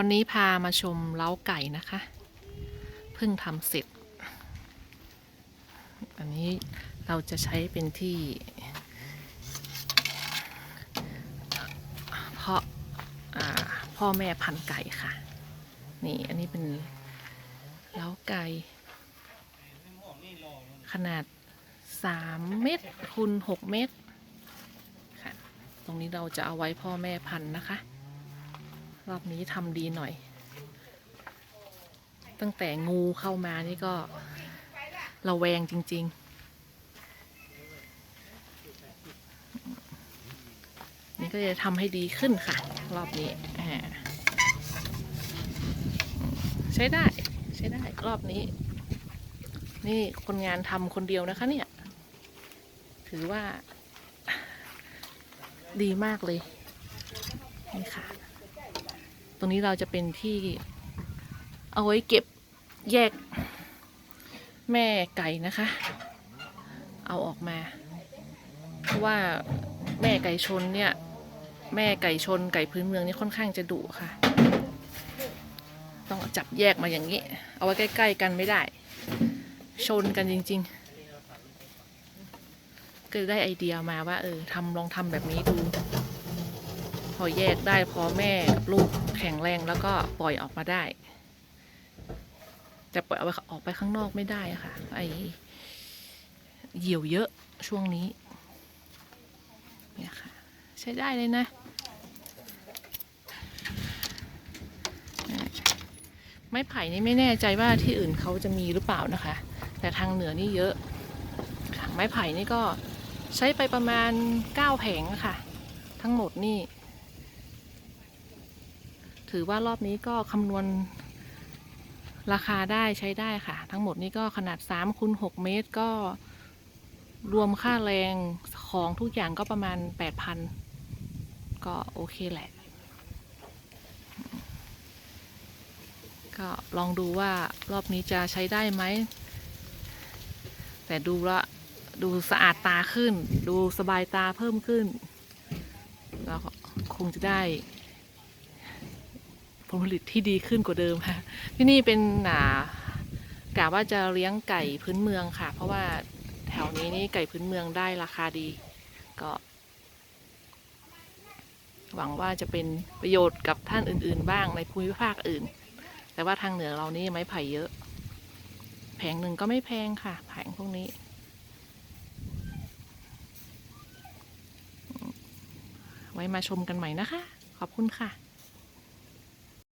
วันนี้พามาชมเล้าไก่นะคะ เพิ่งทำเสร็จ อันนี้เราจะใช้เป็นที่ เพาะอ่าพ่อแม่พันไก่ค่ะ นี่อันนี้เป็นเล้าไก่ ขนาด3เมตรคูณ6เมตรค่ะ ตรงนี้เราจะเอาไว้พ่อแม่พันนะคะ รอบนี้ทำดีหน่อย ตั้งแต่งูเข้ามานี่ก็ระแวงจริง ๆ นี่ก็จะทำให้ดีขึ้นค่ะ รอบนี้ใช้ได้ ใช้ได้รอบนี้ นี่คนงานทำคนเดียวนะคะเนี่ย ถือว่าดีมากเลย นี่ค่ะ ตรงนี้เราจะเป็นที่ เอาไว้เก็บแยกแม่ไก่นะคะ เอาออกมา เพราะว่าแม่ไก่ชนเนี่ย แม่ไก่ชนไก่พื้นเมืองนี่ค่อนข้างจะดุค่ะ ต้องจับแยกมาอย่างนี้ เอาไว้ใกล้ ๆ กันไม่ได้ ชนกันจริง ๆ ก็ได้ไอเดียมาว่า เออทำลองทำแบบนี้ดู พอแยกได้พอแม่กับลูก แข็งแรงแล้วก็ปล่อยออกมาได้ แต่ปล่อยเอาไปออกไปข้างนอกไม่ได้ค่ะ ไอเหยี่ยวเยอะช่วงนี้เนี่ยค่ะ ใช้ได้เลยนะ ไม้ไผ่นี่ไม่แน่ใจว่าที่อื่นเขาจะมีหรือเปล่านะคะ แต่ทางเหนือนี่เยอะไม้ไผ่นี่ก็ใช้ไปประมาณ 9 แผงค่ะ ทั้งหมดนี่ ถือว่ารอบนี้ก็คำนวณราคาได้ใช้ได้ค่ะ ทั้งหมดนี้ก็ขนาด3คูณ6เมตรก็รวมค่าแรงของทุกอย่างก็ประมาณ 8,000 ก็โอเคแหละ ก็ลองดูว่ารอบนี้จะใช้ได้ไหม แต่ดูละดูสะอาดตาขึ้น ดูสบายตาเพิ่มขึ้น แล้วคงจะได้ ผลผลิตที่ดีขึ้นกว่าเดิมค่ะ ที่นี่เป็นหนากะว่าจะเลี้ยงไก่พื้นเมืองค่ะ เพราะว่าแถวนี้นี่ไก่พื้นเมืองได้ราคาดี ก็ หวังว่าจะเป็นประโยชน์กับท่านอื่น ๆ บ้างในภูมิภาคอื่น แต่ว่าทางเหนือเรานี่ไม้ไผ่เยอะ แผงหนึ่งก็ไม่แพงค่ะ แผงพวกนี้ไว้มาชมกันใหม่นะคะ ขอบคุณค่ะ